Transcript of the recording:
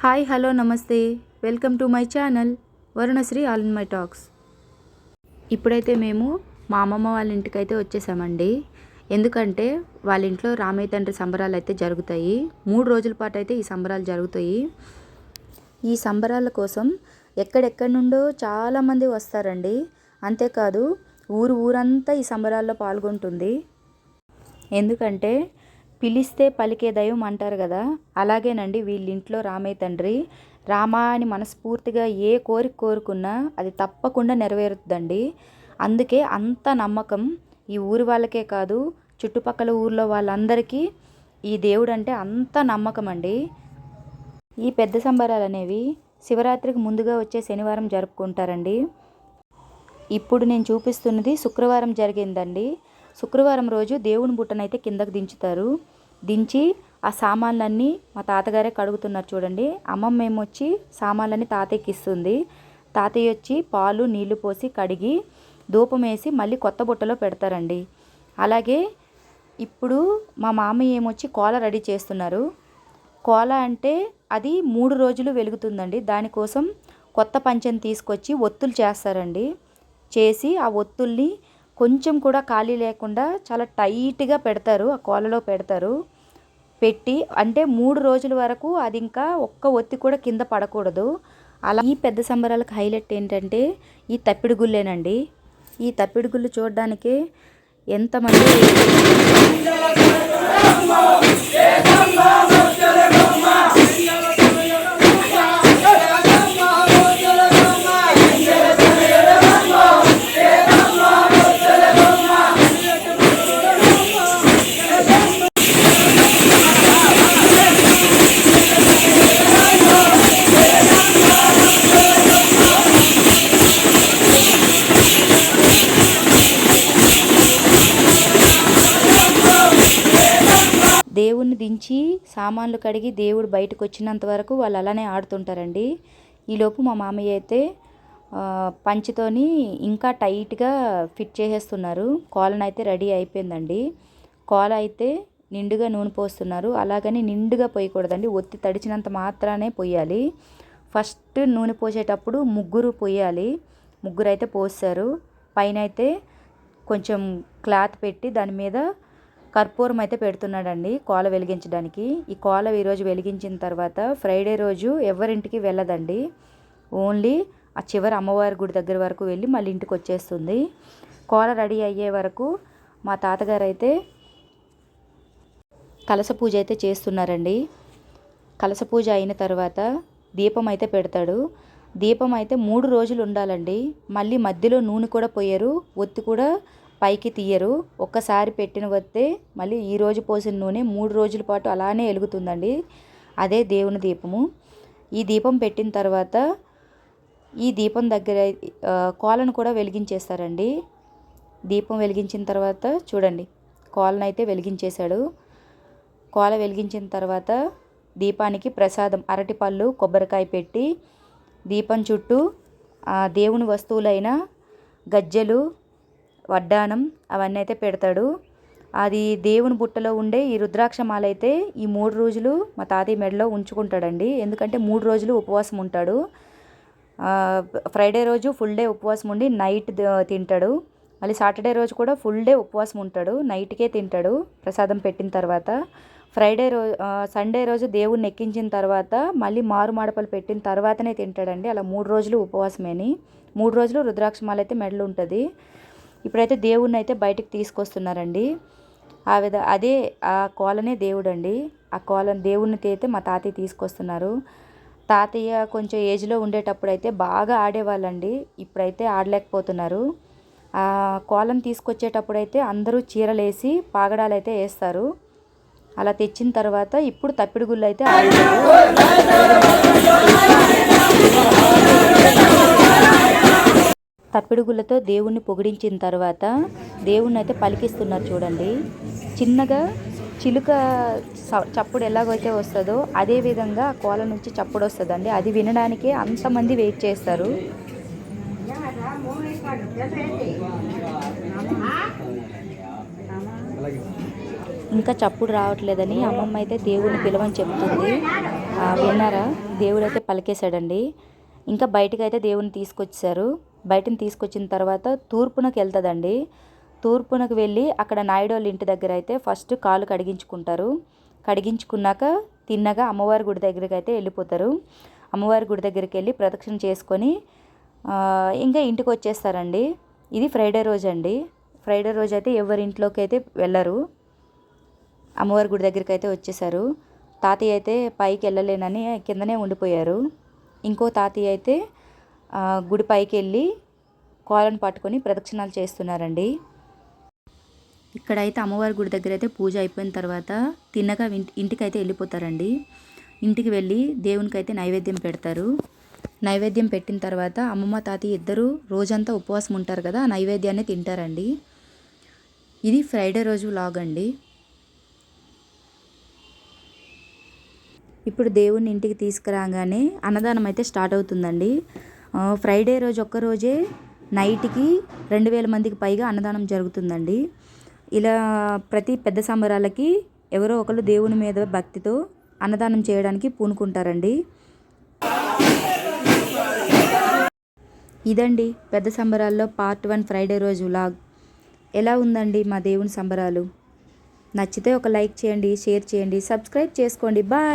Hi hello నమస్తే. Welcome to my channel Varunasri all in my talks. ఇప్పుడైతే మేము మా అమ్మమ్మ వాళ్ళ ఇంటికి అయితే వచ్చేసామండి. ఎందుకంటే వాళ్ళ ఇంట్లో రామయ్య తండ్రి సంబరాలు అయితే జరుగుతాయి. మూడు రోజుల పాటు అయితే ఈ సంబరాలు జరుగుతాయి. ఈ సంబరాల కోసం ఎక్కడెక్కడి నుండో చాలామంది వస్తారండి. అంతేకాదు ఊరు ఊరంతా ఈ సంబరాల్లో పాల్గొంటుంది. ఎందుకంటే పిలిస్తే పలికే దైవం అంటారు కదా అలాగేనండి వీళ్ళింట్లో రామయ్య తండ్రి. రామా అని మనస్ఫూర్తిగా ఏ కోరిక కోరుకున్నా అది తప్పకుండా నెరవేరుతుందండి. అందుకే అంత నమ్మకం ఈ ఊరి వాళ్ళకే కాదు చుట్టుపక్కల ఊర్లో వాళ్ళందరికీ ఈ దేవుడు అంటే అంత నమ్మకం అండి ఈ పెద్ద సంబరాలు అనేవి శివరాత్రికి ముందుగా వచ్చే శనివారం జరుపుకుంటారండి. ఇప్పుడు నేను చూపిస్తున్నది శుక్రవారం జరిగిందండి. శుక్రవారం రోజు దేవుని బుట్టనైతే కిందకు దించుతారు. దించి ఆ సామాన్లన్నీ మా తాతగారే కడుగుతున్నారు చూడండి. అమ్మమ్మ ఏమొచ్చి సామాన్లన్నీ తాతయ్యకి ఇస్తుంది. తాతయ్య వచ్చి పాలు నీళ్ళు పోసి కడిగి ధూపం వేసి మళ్ళీ కొత్త బుట్టలో పెడతారండి. అలాగే ఇప్పుడు మా మామయ్య ఏమొచ్చి కోల రెడీ చేస్తున్నారు. కోల అంటే అది మూడు రోజులు వెలుగుతుందండి. దానికోసం కొత్త పంచని తీసుకొచ్చి ఒత్తులు చేస్తారండి. చేసి ఆ ఒత్తుల్ని కొంచెం కూడా ఖాళీ లేకుండా చాలా టైట్గా పెడతారు ఆ కోలలో పెడతారు. పెట్టి అంటే మూడు రోజుల వరకు అది ఇంకా ఒక్క ఒత్తి కూడా కింద పడకూడదు. అలా ఈ పెద్ద సంబరాలకు హైలైట్ ఏంటంటే ఈ తప్పిడి గుళ్ళేనండి. ఈ తప్పిడి గుళ్ళు చూడడానికి ఎంతమంది సామాన్లు కడిగి దేవుడు బయటకు వచ్చినంత వరకు వాళ్ళు అలానే ఆడుతుంటారండి. ఈలోపు మా మామయ్య అయితే పంచితోని ఇంకా టైట్గా ఫిట్ చేసేస్తున్నారు. కోలన్ అయితే రెడీ అయిపోయిందండి. కోల అయితే నిండుగా నూనె పోస్తున్నారు. అలాగని నిండుగా పోయకూడదండి. ఒత్తి తడిచినంత మాత్రానే పోయాలి. ఫస్ట్ నూనె పోసేటప్పుడు ముగ్గురు పోయాలి. ముగ్గురు అయితే పోస్తారు. పైన అయితే కొంచెం క్లాత్ పెట్టి దాని మీద కర్పూరం అయితే పెడుతున్నాడండి కోల వెలిగించడానికి. ఈ కోల ఈరోజు వెలిగించిన తర్వాత ఫ్రైడే రోజు ఎవరింటికి వెళ్ళదండి. ఓన్లీ ఆ చివరి అమ్మవారి గుడి దగ్గర వరకు వెళ్ళి మళ్ళీ ఇంటికి వచ్చేస్తుంది. కోల రెడీ అయ్యే వరకు మా తాతగారు అయితే కలస పూజ అయితే చేస్తున్నారండి. కలస పూజ అయిన తర్వాత దీపం అయితే పెడతాడు. దీపం అయితే మూడు రోజులు ఉండాలండి. మళ్ళీ మధ్యలో నూనె కూడా పోయారు. ఒత్తి కూడా పైకి తీయరు. ఒక్కసారి పెట్టిన వస్తే మళ్ళీ ఈ రోజు పోసిన నూనె మూడు రోజుల పాటు అలానే వెలుగుతుందండి అదే దేవుని దీపము. ఈ దీపం పెట్టిన తర్వాత ఈ దీపం దగ్గర కోలను కూడా వెలిగించేస్తారండి. దీపం వెలిగించిన తర్వాత చూడండి కోలను అయితే వెలిగించేశాడు. కోల వెలిగించిన తర్వాత దీపానికి ప్రసాదం అరటిపళ్ళు కొబ్బరికాయ పెట్టి దీపం చుట్టూ దేవుని వస్తువులైన గజ్జెలు వడ్డానం అవన్నీ అయితే పెడతాడు. అది దేవుని బుట్టలో ఉండే ఈ రుద్రాక్ష మాల అయితే ఈ మూడు రోజులు మా తాతయ్య మెడలో ఉంచుకుంటాడండి. ఎందుకంటే మూడు రోజులు ఉపవాసం ఉంటాడు. ఫ్రైడే రోజు ఫుల్ డే ఉపవాసం ఉండి నైట్ తింటాడు. మళ్ళీ సాటర్డే రోజు కూడా ఫుల్ డే ఉపవాసం ఉంటాడు. నైట్కే తింటాడు ప్రసాదం పెట్టిన తర్వాత. ఫ్రైడే రోజు సండే రోజు దేవుణ్ణి ఎక్కించిన తర్వాత మళ్ళీ మారు మాడపలు పెట్టిన తర్వాతనే తింటాడండి. అలా మూడు రోజులు ఉపవాసమేని. మూడు రోజులు రుద్రాక్షమాల అయితే మెడలు ఉంటుంది. ఇప్పుడైతే దేవుణ్ణి అయితే బయటికి తీసుకొస్తున్నారండి. ఆ విధ అదే ఆ కోలనే దేవుడు అండి ఆ కోలని దేవుణ్ణి అయితే మా తాతయ్య తీసుకొస్తున్నారు. తాతయ్య కొంచెం ఏజ్లో ఉండేటప్పుడు అయితే బాగా ఆడేవాళ్ళండి. ఇప్పుడైతే ఆడలేకపోతున్నారు. ఆ కోలం తీసుకొచ్చేటప్పుడు అయితే అందరూ చీరలేసి పాగడాలు అయితే వేస్తారు. అలా తెచ్చిన తర్వాత ఇప్పుడు తప్పిడి గుళ్ళు అయితే తప్పిడుగులతో దేవుణ్ణి పొగిడించిన తర్వాత దేవుణ్ణి అయితే పలికిస్తున్నారు చూడండి. చిన్నగా చిలుక స- చప్పుడు ఎలాగైతే వస్తుందో అదే విధంగా కోల నుంచి చప్పుడు వస్తుందండి. అది వినడానికి అంతమంది వెయిట్ చేస్తారు. ఇంకా చప్పుడు రావట్లేదని అమ్మమ్మ అయితే దేవుని పిలవని చెప్తుంది. విన్నారా? దేవుడు అయితే పలికేశాడండి. ఇంకా బయటకు అయితే దేవుని తీసుకొచ్చారు. బయటని తీసుకొచ్చిన తర్వాత తూర్పునకు వెళ్తుందండి. తూర్పునకు వెళ్ళి అక్కడ నాయుడోళ్ళ ఇంటి దగ్గర అయితే ఫస్ట్ కాలు కడిగించుకుంటారు. కడిగించుకున్నాక తిన్నగా అమ్మవారి గుడి దగ్గరికి అయితే వెళ్ళిపోతారు. అమ్మవారి గుడి దగ్గరికి వెళ్ళి ప్రదక్షిణ చేసుకొని ఇంకా ఇంటికి వచ్చేస్తారండి. ఇది ఫ్రైడే రోజు అండి ఫ్రైడే రోజు అయితే ఎవరి ఇంట్లోకి అయితే వెళ్ళరు. అమ్మవారి గుడి దగ్గరికి అయితే వచ్చేసారు. తాతయ్య అయితే పైకి వెళ్ళలేనని కిందనే ఉండిపోయారు. ఇంకో తాతయ్య అయితే గుడి పైకి వెళ్ళి కోలను పట్టుకొని ప్రదక్షిణాలు చేస్తున్నారండి. ఇక్కడైతే అమ్మవారి గుడి దగ్గర అయితే పూజ అయిపోయిన తర్వాత తిన్నగా ఇంటికి అయితే వెళ్ళిపోతారండి. ఇంటికి వెళ్ళి దేవునికి అయితే నైవేద్యం పెడతారు. నైవేద్యం పెట్టిన తర్వాత అమ్మమ్మ తాతయ్య ఇద్దరు రోజంతా ఉపవాసం ఉంటారు కదా ఆ నైవేద్యాన్ని తింటారండి. ఇది ఫ్రైడే రోజు లాగ్ అండి. ఇప్పుడు దేవుని ఇంటికి తీసుకురాగానే అన్నదానం అయితే స్టార్ట్ అవుతుందండి. ఫ్రైడే రోజు ఒక్క రోజే నైట్కి రెండు వేల మందికి పైగా అన్నదానం జరుగుతుందండి. ఇలా ప్రతి పెద్ద సంబరాలకి ఎవరో ఒకరు దేవుని మీద భక్తితో అన్నదానం చేయడానికి పూనుకుంటారండి. ఇదండి పెద్ద సంబరాల్లో పార్ట్ వన్ ఫ్రైడే రోజు వ్లాగ్. ఎలా ఉందండి మా దేవుని సంబరాలు? నచ్చితే ఒక లైక్ చేయండి షేర్ చేయండి సబ్స్క్రైబ్ చేసుకోండి. బాయ్!